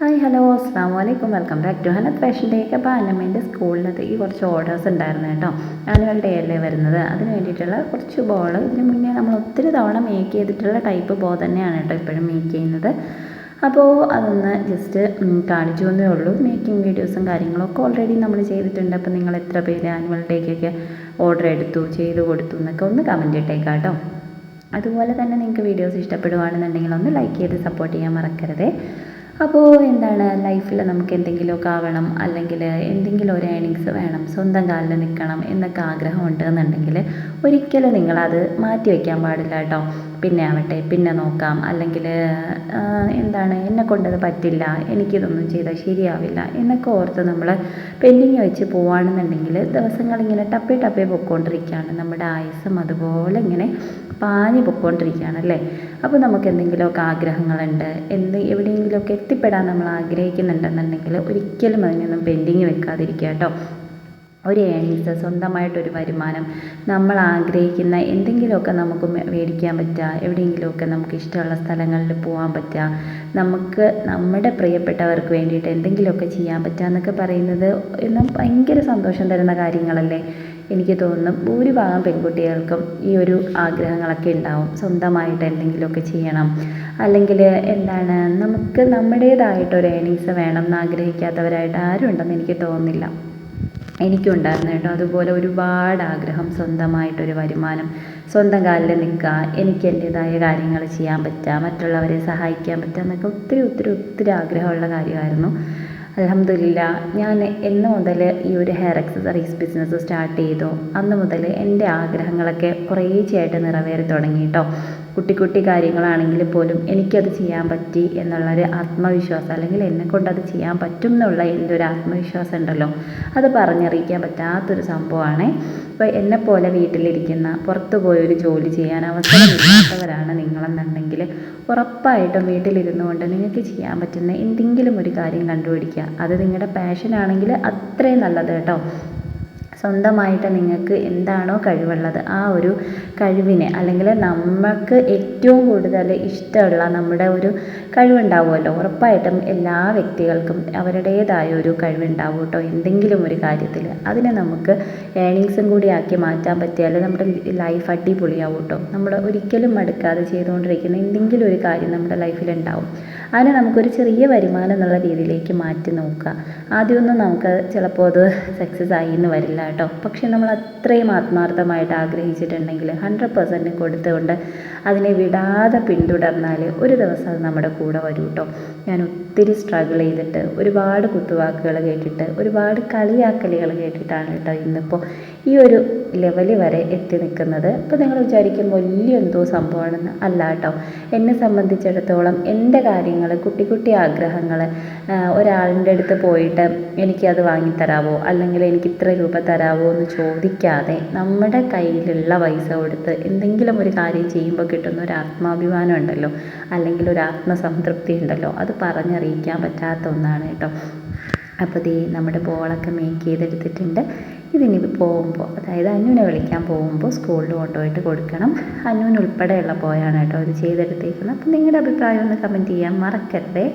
Hi hello അസ്സാം വലൈക്കും welcome back to ഹനത് fashion ഡേക്ക് അപ്പോൾ അന്നമ്മേന്റെ സ്കൂളിനകത്ത് ഈ കുറച്ച് ഓർഡേഴ്സ് ഉണ്ടായിരുന്നു കേട്ടോ. ആനുവൽ ഡേ അല്ലേ വരുന്നത്. അതിന് വേണ്ടിയിട്ടുള്ള കുറച്ച് ബോൾ ഇതിന് മുന്നേ നമ്മൾ ഒത്തിരി തവണ മേക്ക് ചെയ്തിട്ടുള്ള ടൈപ്പ് ബോ തന്നെയാണ് കേട്ടോ ഇപ്പോഴും മേക്ക് ചെയ്യുന്നത്. അപ്പോൾ അതൊന്ന് ജസ്റ്റ് കാണിച്ചു എന്നേ ഉള്ളൂ. മേക്കിംഗ് വീഡിയോസും കാര്യങ്ങളൊക്കെ ഓൾറെഡി നമ്മൾ ചെയ്തിട്ടുണ്ട്. അപ്പോൾ നിങ്ങൾ എത്ര പേര് ആനുവൽ ഡേക്കൊക്കെ ഓർഡർ എടുത്തു ചെയ്ത് കൊടുത്തു എന്നൊക്കെ ഒന്ന് കമന്റ് ഇട്ടേക്കാം കേട്ടോ. അതുപോലെ തന്നെ നിങ്ങൾക്ക് വീഡിയോസ് ഇഷ്ടപ്പെടുവാണെന്നുണ്ടെങ്കിൽ ഒന്ന് ലൈക്ക് ചെയ്ത് സപ്പോർട്ട് ചെയ്യാൻ മറക്കരുത്. അപ്പോൾ എന്താണ് ലൈഫിൽ നമുക്ക് എന്തെങ്കിലുമൊക്കെ ആവണം അല്ലെങ്കിൽ എന്തെങ്കിലും ഒരു ഏണിങ്സ് വേണം സ്വന്തം കാലിൽ നിൽക്കണം എന്നൊക്കെ ആഗ്രഹം ഉണ്ടെന്നുണ്ടെങ്കിൽ ഒരിക്കലും നിങ്ങളത് മാറ്റി വയ്ക്കാൻ പാടില്ല കേട്ടോ. പിന്നെ ആവട്ടെ പിന്നെ നോക്കാം. അല്ലെങ്കിൽ എന്താണ് എന്നെ കൊണ്ടത് പറ്റില്ല എനിക്കിതൊന്നും ചെയ്താൽ ശരിയാവില്ല എന്നൊക്കെ ഓർത്ത് നമ്മൾ പെൻഡിങ് വെച്ച് പോവുകയാണെന്നുണ്ടെങ്കിൽ ദിവസങ്ങളിങ്ങനെ ടപ്പേ ടപ്പേ പൊയ്ക്കൊണ്ടിരിക്കുകയാണ് നമ്മുടെ ആയുസ്സും അതുപോലെ ഇങ്ങനെ പാഞ്ഞു പൊയ്ക്കൊണ്ടിരിക്കുകയാണ് അല്ലേ? അപ്പോൾ നമുക്ക് എന്തെങ്കിലുമൊക്കെ ആഗ്രഹങ്ങളുണ്ട് എന്ത് എവിടെയെങ്കിലുമൊക്കെ എത്തിപ്പെടാൻ നമ്മൾ ആഗ്രഹിക്കുന്നുണ്ടെന്നുണ്ടെങ്കിൽ ഒരിക്കലും അതിനൊന്നും പെൻഡിങ് വെക്കാതിരിക്കുക കേട്ടോ ഒരു ഏണിങ്സ് സ്വന്തമായിട്ടൊരു വരുമാനം നമ്മൾ ആഗ്രഹിക്കുന്ന എന്തെങ്കിലുമൊക്കെ നമുക്ക് മേടിക്കാൻ പറ്റുക എവിടെയെങ്കിലുമൊക്കെ നമുക്ക് ഇഷ്ടമുള്ള സ്ഥലങ്ങളിൽ പോകാൻ പറ്റുക നമുക്ക് നമ്മുടെ പ്രിയപ്പെട്ടവർക്ക് വേണ്ടിയിട്ട് എന്തെങ്കിലുമൊക്കെ ചെയ്യാൻ പറ്റുക എന്നൊക്കെ പറയുന്നത് ഭയങ്കര സന്തോഷം തരുന്ന കാര്യങ്ങളല്ലേ? എനിക്ക് തോന്നുന്നു ഭൂരിഭാഗം പെൺകുട്ടികൾക്കും ഈ ഒരു ആഗ്രഹങ്ങളൊക്കെ ഉണ്ടാവും. സ്വന്തമായിട്ട് എന്തെങ്കിലുമൊക്കെ ചെയ്യണം. അല്ലെങ്കിൽ എന്താണ് നമുക്ക് നമ്മുടേതായിട്ടൊരു ഏണിങ്സ് വേണം എന്ന് ആഗ്രഹിക്കാത്തവരായിട്ട് ആരും ഉണ്ടെന്ന് എനിക്ക് തോന്നുന്നില്ല. എനിക്കും ഉണ്ടായിരുന്നു കേട്ടോ. അതുപോലെ ഒരുപാട് ആഗ്രഹം സ്വന്തമായിട്ടൊരു വരുമാനം സ്വന്തം കാലിൽ നിൽക്കുക എനിക്ക് എന്റേതായ കാര്യങ്ങൾ ചെയ്യാൻ പറ്റുക മറ്റുള്ളവരെ സഹായിക്കാൻ പറ്റുക എന്നൊക്കെ ഒത്തിരി ഒത്തിരി ഒത്തിരി ആഗ്രഹമുള്ള കാര്യമായിരുന്നു. അലഹമില്ല ഞാൻ എന്ന് മുതൽ ഈ ഒരു ഹെയർ അക്സസറീസ് ബിസിനസ് സ്റ്റാർട്ട് ചെയ്തു. അന്ന് മുതൽ എന്റെ ആഗ്രഹങ്ങളൊക്കെ കുറേശ്ശെയായിട്ട് നിറവേറി തുടങ്ങി കേട്ടോ കുട്ടി കുട്ടി കാര്യങ്ങളാണെങ്കിൽ പോലും എനിക്കത് ചെയ്യാൻ പറ്റി എന്നുള്ളൊരു ആത്മവിശ്വാസം അല്ലെങ്കിൽ എന്നെക്കൊണ്ട് അത് ചെയ്യാൻ പറ്റും എന്നുള്ള എന്റെ ഒരു ആത്മവിശ്വാസം ഉണ്ടല്ലോ. അത് പറഞ്ഞറിയിക്കാൻ പറ്റാത്തൊരു സംഭവമാണ് ഇപ്പോൾ പോലെ വീട്ടിലിരിക്കുന്ന പുറത്തു ഒരു ജോലി ചെയ്യാൻ അവസരമില്ലാത്തവരാണ് നിങ്ങളെന്നുണ്ടെങ്കിൽ ഉറപ്പായിട്ടും വീട്ടിലിരുന്നു കൊണ്ട് നിങ്ങൾക്ക് ചെയ്യാൻ പറ്റുന്ന എന്തെങ്കിലും ഒരു കാര്യം കണ്ടുപിടിക്കുക. അത് നിങ്ങളുടെ പാഷനാണെങ്കിൽ അത്രയും നല്ലത് കേട്ടോ. സ്വന്തമായിട്ട് നിങ്ങൾക്ക് എന്താണോ കഴിവുള്ളത് ആ ഒരു കഴിവിനെ അല്ലെങ്കിൽ നമുക്ക് ഏറ്റവും കൂടുതൽ ഇഷ്ടമുള്ള നമ്മുടെ ഒരു കഴിവുണ്ടാവുമല്ലോ. ഉറപ്പായിട്ടും എല്ലാ വ്യക്തികൾക്കും അവരുടേതായ ഒരു കഴിവുണ്ടാവും കേട്ടോ. എന്തെങ്കിലും ഒരു കാര്യത്തിൽ അതിനെ നമുക്ക് ഏണിങ്സും കൂടി ആക്കി മാറ്റാൻ പറ്റിയാൽ നമ്മുടെ ലൈഫ് അടിപൊളിയാവും കേട്ടോ. നമ്മൾ ഒരിക്കലും മടുക്കാതെ ചെയ്തുകൊണ്ടിരിക്കുന്ന എന്തെങ്കിലും ഒരു കാര്യം നമ്മുടെ ലൈഫിൽ ഉണ്ടാവും അതിനെ നമുക്കൊരു ചെറിയ വരുമാനം എന്നുള്ള രീതിയിലേക്ക് മാറ്റി നോക്കുക. ആദ്യമൊന്നും നമുക്ക് ചിലപ്പോൾ അത് സക്സസ് ആയി എന്ന് വരില്ല കേട്ടോ. പക്ഷെ നമ്മൾ അത്രയും ആത്മാർത്ഥമായിട്ട് ആഗ്രഹിച്ചിട്ടുണ്ടെങ്കിൽ ഹൺഡ്രഡ് പെർസെന്റ് കൊടുത്തുകൊണ്ട് അതിനെ വിടാതെ പിന്തുടർന്നാൽ ഒരു ദിവസം അത് നമ്മുടെ കൂടെ വരും കേട്ടോ ഞാൻ ഒത്തിരി സ്ട്രഗിൾ ചെയ്തിട്ട് ഒരുപാട് കുത്തുവാക്കുകൾ കേട്ടിട്ട് ഒരുപാട് കളിയാക്കലുകൾ കേട്ടിട്ടാണ് കേട്ടോ ഇന്നിപ്പോൾ ഈ ഒരു ലെവൽ വരെ എത്തി നിൽക്കുന്നത്. ഇപ്പോൾ നിങ്ങൾ വിചാരിക്കും വലിയ എന്തോ സംഭവമാണെന്ന് അല്ല കേട്ടോ എന്നെ സംബന്ധിച്ചിടത്തോളം എന്റെ കാര്യങ്ങൾ കുട്ടി കുട്ടി ആഗ്രഹങ്ങൾ ഒരാളിന്റെ അടുത്ത് പോയിട്ട് എനിക്കത് വാങ്ങിത്തരാവോ? അല്ലെങ്കിൽ എനിക്ക് ഇത്ര രൂപ തരാവോ എന്ന് ചോദിക്കാതെ നമ്മുടെ കയ്യിലുള്ള പൈസ കൊടുത്ത് എന്തെങ്കിലും ഒരു കാര്യം ചെയ്യുമ്പോൾ കിട്ടുന്ന ഒരു ആത്മാഭിമാനം ഉണ്ടല്ലോ. അല്ലെങ്കിൽ ഒരു ആത്മസംതൃപ്തി ഉണ്ടല്ലോ. അത് പറഞ്ഞറിയിക്കാൻ പറ്റാത്ത ഒന്നാണ് കേട്ടോ. അപ്പോൾ ദേ നമ്മുടെ ബോളൊക്കെ മേക്ക് ചെയ്തെടുത്തിട്ടുണ്ട്. ഇതിനി പോകുമ്പോൾ അതായത് അന്നുവിനെ വിളിക്കാൻ പോകുമ്പോൾ സ്കൂളിൽ കൊണ്ടുപോയിട്ട് കൊടുക്കണം. അന്നുവിന് ഉൾപ്പെടെയുള്ള കേട്ടോ ഇത് ചെയ്തെടുത്തേക്കുന്നത്. അപ്പോൾ നിങ്ങളുടെ അഭിപ്രായം ഒന്ന് കമന്റ് ചെയ്യാൻ മറക്കരുതേ.